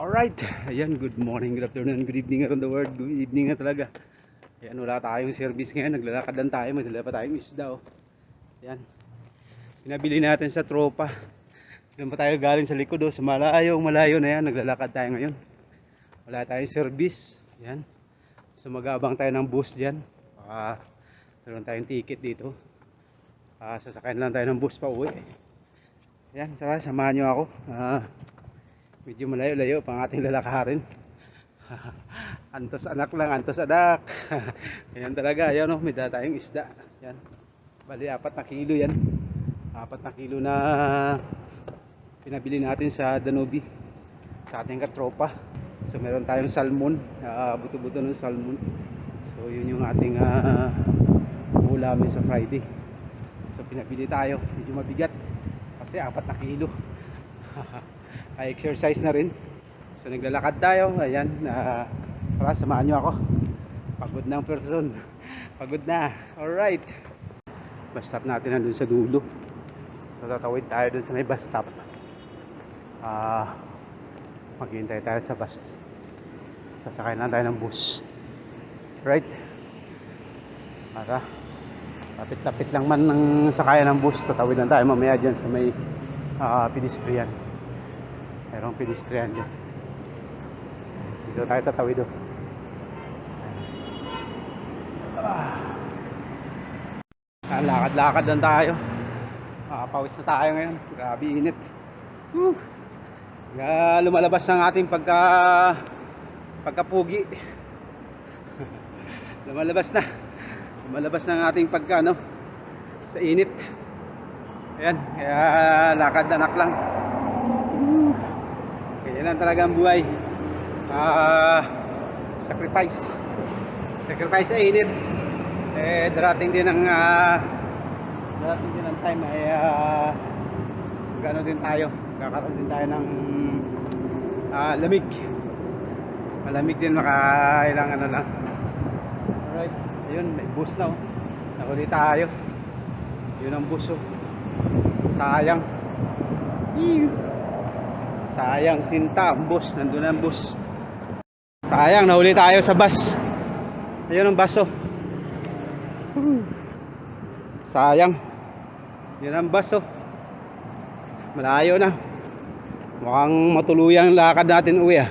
Alright, ayan, good morning, good afternoon, good evening around the world, good evening na talaga. Ayan, wala tayong service ngayon, naglalakad lang tayo, may dala pa tayong isda oh. Ayan, pinabili natin sa tropa. Doon pa tayo galing sa likod oh, sa malayo, malayo na yan, naglalakad tayo ngayon. Wala tayong service, ayan. So magabang tayo ng bus dyan. Ah, meron tayong ticket dito. Ah, sasakayin lang tayo ng bus pa uwi. Ayan, tara, samahan nyo ako. Ah, medyo malayo-layo pang ating lalakarin. antos anak lang, antos anak. Ayan talaga, ayan oh, may dala tayong isda. Yan. Bali, apat na kilo yan. Apat na kilo na pinabili natin sa Danubi sa ating katropa. So meron tayong salmon, ah, buto-buto ng salmon. So yun yung ating uh, ulamin sa Friday. So pinabili tayo, medyo mabigat kasi apat na kilo. ay exercise na rin. So naglalakad tayo. Ayan, na tara samahan niyo ako. Pagod na ang person. Pagod na. Alright. Bus stop natin nandun sa dulo. So tatawid tayo dun sa may bus stop. Ah, maghihintay tayo sa bus. Sasakay lang tayo ng bus. Right? Para lapit-lapit lang man ng sakayan ng bus. Tatawid lang tayo mamaya dyan sa may ah, pedestrian. Merong pedestrian dyan. Dito tayo tatawid oh. Ah, lakad-lakad lang tayo. Ah, pawis na tayo ngayon. Grabe init. Whew. Kaya lumalabas ng ating pagka pagkapugi. lumalabas na. Lumalabas ng ating pagka no sa init. Ayan, kaya lakad anak lang. Talaga ang buhay. Ah, sacrifice. Sacrifice sa init. Eh, darating din ang ah, darating din ang time ay ah, gano'n din tayo. Kakaroon din tayo ng ah, lamig. Malamig din makailang ano lang. Alright, ayun, may bus na oh. Nahuli tayo. Yun ang bus oh. Sayang. Ew. Sayang sinta bus, nandun ang bus. Sayang, nahuli tayo sa bus. Ayun ang bus oh. Sayang. Yun ang bus oh. Malayo na. Mukhang matuluyan ang lakad natin uwi ah.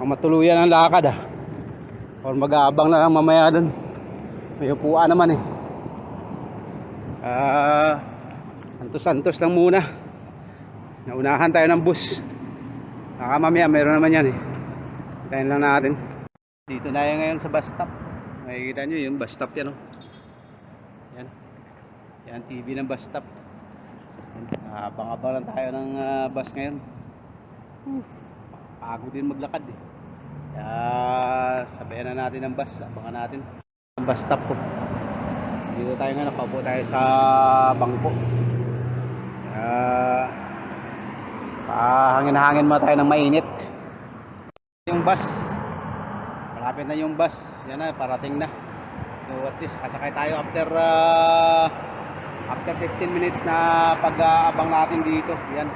Mukhang matuluyan ang lakad ah. Or mag-aabang na lang mamaya dun. May upuan naman eh. Ah, antos-antos lang muna. Naunahan tayo ng bus. Baka mamaya meron naman yan eh. Hintayin lang natin. Dito na ngayon sa bus stop. Makikita nyo yung bus stop yan oh. Yan. Yan TV ng bus stop. Abang-abang lang tayo ng ah, bus ngayon. Uf, pagod din maglakad eh. Kaya sabayan na natin ang bus. Abangan natin. Ang bus stop ko. Dito tayo nga, nakaupo tayo sa bangko. Ah, pahangin-hangin mo tayo ng mainit. Yung bus, malapit na yung bus. Yan na, parating na. So at least, kasakay tayo after ah, after 15 minutes na pag-aabang natin dito. Yan.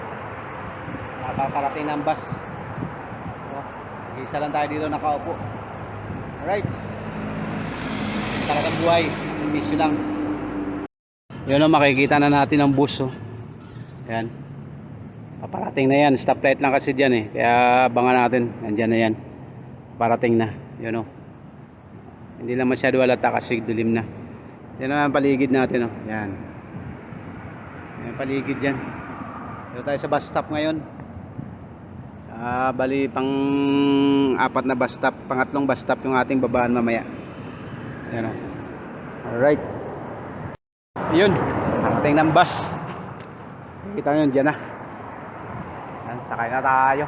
Nakakarating na ang bus. So, isa lang tayo dito nakaupo. Alright. Talagang buhay. Miss you lang. Yun ang makikita na natin ang bus. Oh. Yan. Paparating na yan. Stoplight lang kasi dyan eh. Kaya abangan natin. Nandyan na yan. Parating na. Yun oh. Hindi na masyado alata kasi dilim na. Yan ang paligid natin oh. Yan. Yan paligid yan. Dito tayo sa bus stop ngayon. Ah, bali pang apat na bus stop, pangatlong bus stop yung ating babaan mamaya. Yan oh. Alright. Yun. Parating ng bus. Kita nyo, dyan na. Yan, sakay na tayo.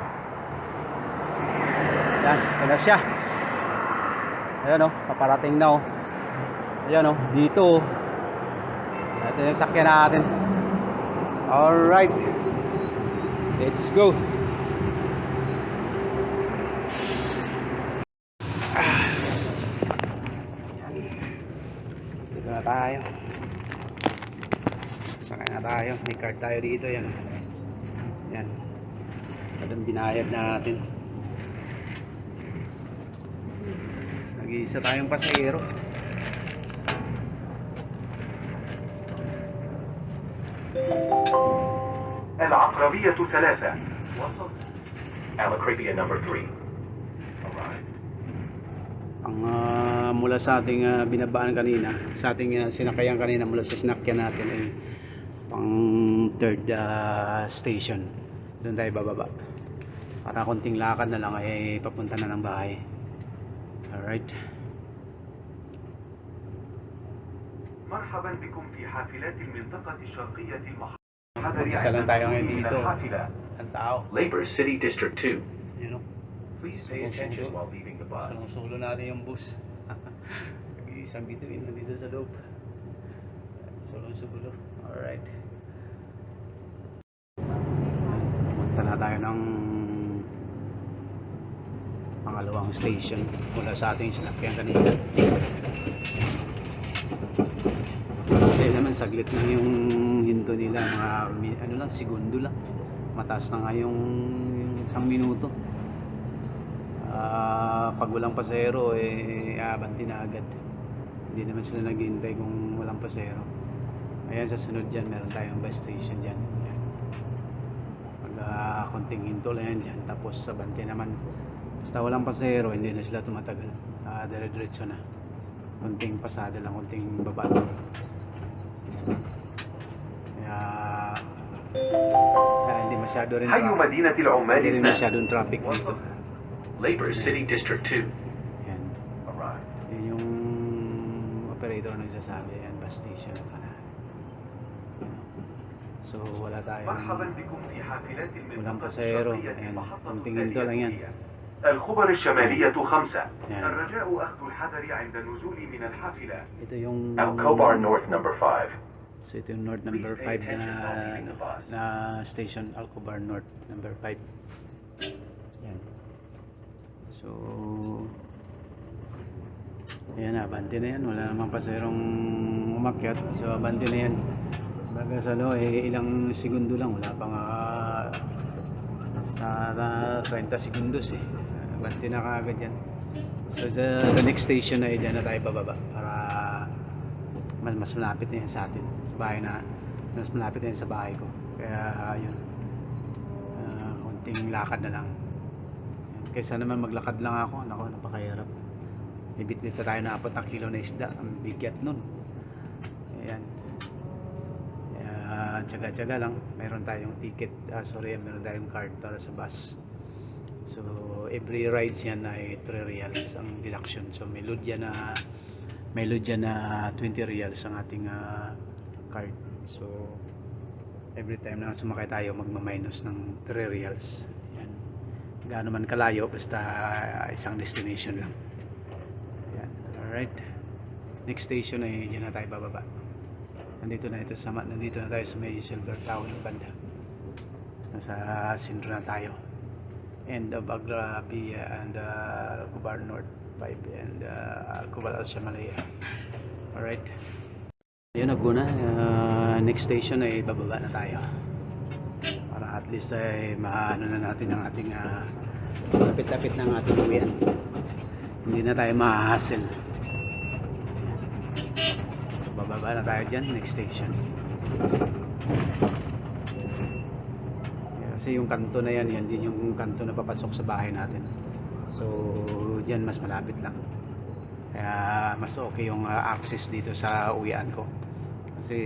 Yan, yan na siya. Ayan o, paparating na o. Ayan o, dito o. Ito yung sakyan natin. Alright. Let's go. Ah. Dito na tayo. Sakay na tayo. May card tayo dito. Yan. Yan. Yan, binayad natin. Nag-iisa tayong pasahero. العقربية ثلاثة وصل Alacrabia number three. Arrived. Ang ah, mula sa ating ah, binabaan kanina, sa ating ah, sinakayan kanina mula sa sinakyan natin ay pang third ah, station. Doon tayo bababa. Para konting lakad na lang ay papunta na ng bahay. Alright. مرحبا بكم في حافلات المنطقة الشرقية المحافظة Isa lang tayo ngayon dito. الحافلة Ang tao. Labor City District 2. Yun o. Please pay attention while leaving the bus. Sunong-sulo natin yung bus. Isang bituin nandito sa loob. Sulong-sulo. Alright. Punta na tayo ng pangalawang station mula sa ating sinakyan kanina. Kaya naman saglit lang yung hinto nila. Mga ano lang segundo lang. Mataas na nga yung, isang minuto. Ah, pag walang pasahero eh abanti na agad. Hindi naman sila naghihintay kung walang pasahero ayan sa sunod dyan meron tayong bus station dyan uh, konting hintol ayan dyan. Tapos sa bante naman basta walang pasero hindi na sila tumatagal. Ah, uh, dire diretso na. Konting pasada lang konting baba lang. Kaya uh, hindi masyado rin Hayu Madinati al-Umali hindi rin masyadong traffic dito. Labor City District 2 yan yan yung operator nagsasabi. Yan bus station pa So, wala tayong, مرحبا بكم في حافلات walang المنطقة pasahero. الشرقية Ayan, المحطة konting hinto lang yan. الثانية الخبر الشمالية خمسة Yan. الرجاء أخذ الحذر عند النزول من الحافلة Ito yung, Alcobar North number 5. so ito yung North number Please pay 5 na, attention while leaving the bus. na station, Alcobar North number 5. Yan. So, ayan, abante na yan. Wala namang paserong umakyat. So, abante na yan. Baga sa ano, eh, ilang segundo lang. Wala pang ah, sa na 30 segundos eh. Abante na kaagad yan. So, sa the next station na dyan na tayo bababa para mas mas malapit na yan sa atin sa bahay na mas malapit na yan sa bahay ko. Kaya yun Ah, konting lakad na lang. Kaysa naman maglakad lang ako nako napakahirap. Ibit nito tayo na 4 na kilo na isda. Ang bigat nun ayan kaya tsaga tsaga lang. Meron tayong ticket ah, sorry meron tayong card para sa bus. So every rides yan ay 3 reals ang deduction. So may load yan na may load yan na 20 reals ang ating ah, card. So every time na sumakay tayo magma-minus ng 3 reals. Yan. Gaano man kalayo basta ah, isang destination lang. Yan. Alright. Next station ay dyan na tayo bababa nandito na ito sa nandito na tayo sa may silver tower banda. Nasa sentro na tayo. End of Aglabia and uh, Alcobar North 5 and uh, Alcobar Al Shamalaya alright. Yun na. Guna uh, next station ay bababa na tayo. Para at least ay maano na natin ang ating uh, lapit-lapit ng ating uwian. Hindi na tayo ma-hassle so, bababa na tayo dyan next station kasi yung kanto na yan yan din yung kanto na papasok sa bahay natin so dyan mas malapit lang kaya mas okay yung uh, access dito sa uwian ko kasi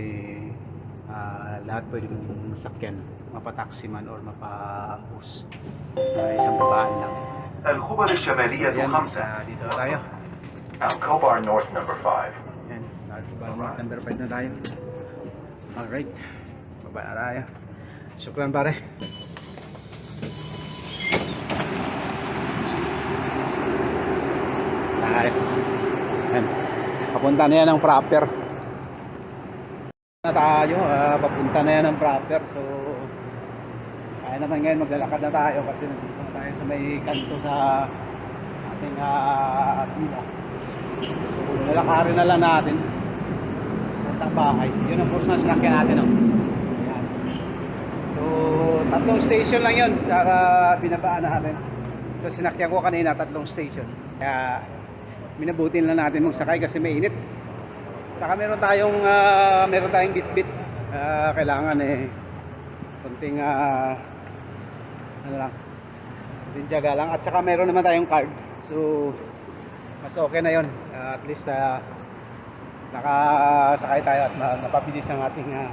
ah, lahat pwede mong masakyan mapataxi man or mapabus uh, isang babaan lang الخبر الشمالية Ayan, خمسة ah, dito na tayo Alcobar North number 5. yan Alright. number 5 na tayo. Alright. Baba na tayo. Syukran pare. Tayo papunta na yan ng proper. Na tayo ah, papunta na yan ng proper. So kaya naman ngayon maglalakad na tayo kasi nandito na tayo sa may kanto sa ating uh, tila. So lalakarin na lang natin puntang bahay yun ang course na sinakyan natin oh. Ayan. so tatlong station lang yun. Saka binabaan natin. So, sinakyan ko kanina, tatlong station. Kaya, minabutin lang natin magsakay kasi mainit. Saka meron tayong, ah, meron tayong bit-bit. Ah, kailangan eh, konting, ah, ano lang, konting tiyaga lang. At saka meron naman tayong card. So, mas okay na yon Ah, at least, ah, nakasakay tayo at na, napabilis ang ating ah,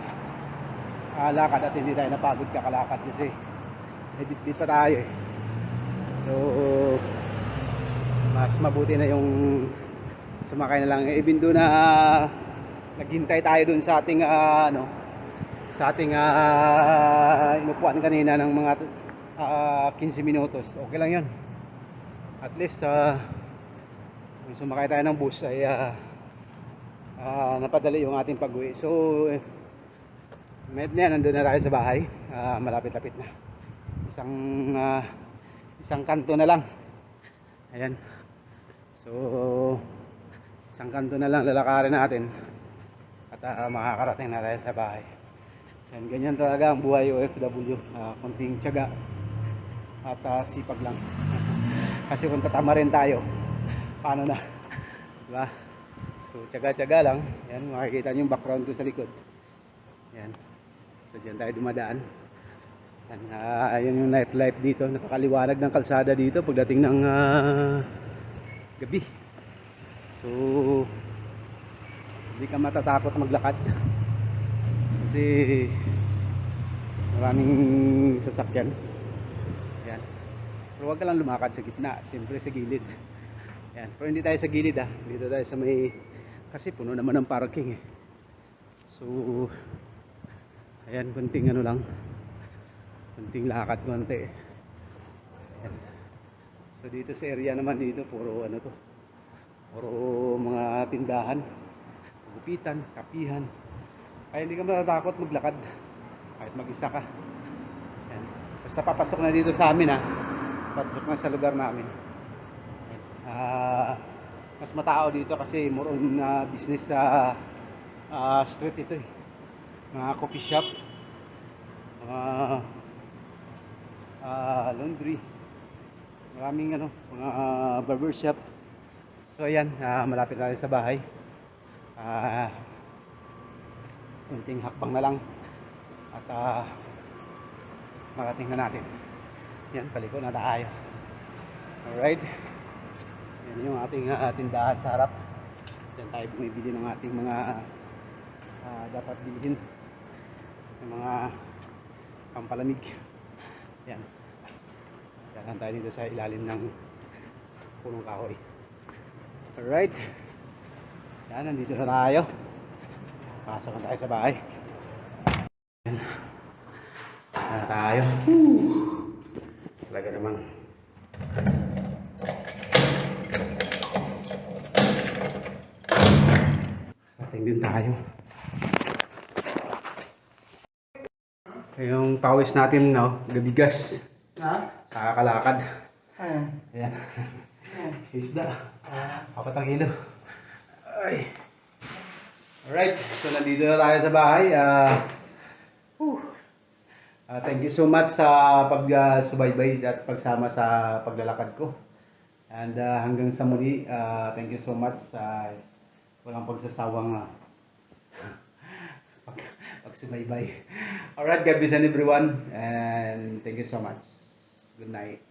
ah, lakad at hindi tayo napagod kakalakad kasi may bit-bit pa tayo eh. So, mas mabuti na yung sumakay na lang. Eh, Even doon na naghintay tayo dun sa ating ah, ano, sa ating ah, inupuan kanina ng mga ah, 15 minutos. Okay lang 'yon. At least ah, kung sumakay tayo ng bus ay ah, ah, napadali yung ating pag-uwi. So, eh, Med na nandun na tayo sa bahay. Ah, malapit-lapit na. Isang ah, isang kanto na lang. Ayan. So, isang kanto na lang lalakarin natin. At ah, makakarating na tayo sa bahay. Yan, ganyan talaga ang buhay OFW. Ah, konting tiyaga at ah, sipag lang. Kasi kung tatama rin tayo, paano na? Diba? So, tiyaga-tiyaga lang. Yan, makikita nyo yung background ko sa likod. Yan. So, dyan tayo dumadaan. Yan, ah, ayun yung nightlife dito. Napakaliwanag ng kalsada dito pagdating ng ah, gabi. So, hindi ka matatakot maglakad. Kasi maraming sasakyan. Yan. Pero huwag ka lang lumakad sa gitna. Siyempre sa gilid. Yan. Pero hindi tayo sa gilid ah. Dito tayo sa may... Kasi puno naman ng parking eh. So, ayan, kunting ano lang. Kunting lakad konti. Ayan. So, dito sa area naman dito, puro ano to. Puro mga tindahan. Gupitan, kapihan. Kaya hindi ka matatakot maglakad. Kahit mag-isa ka. Ayan. Basta papasok na dito sa amin ha. Papasok na sa lugar namin. Ah, mas matao dito kasi more on ah, business sa ah, street ito eh. Mga coffee shop, mga ah, laundry, maraming ano, mga ah, barber shop. So ayan, ah, malapit na tayo sa bahay. Ah, kunting hakbang na lang at ah, marating na natin. Yan, paliko na tayo. Alright. Yan yung ating ah, tindahan sa harap. Diyan tayo bumibili ng ating mga ah, dapat bilhin. Yung mga pampalamig. Yan. Diyan tayo dito sa ilalim ng punong kahoy. Alright. Yan, nandito na tayo. Pasok na tayo sa bahay. Yan. Na tayo. Whew. Talaga namang Ating din tayo. Yung pawis natin, no? Gabigas. Ha? Kakakalakad. Ano? Ayan. Isda. Apat ang kilo. Ay. Alright. So, nandito na tayo sa bahay. Ah, whew. Ah, thank you so much sa pag-subaybay at pagsama sa paglalakad ko. And ah, hanggang sa muli, ah, thank you so much sa Walang pagsasawang uh, pag, pagsumaybay. Alright, God bless everyone. And thank you so much. Good night.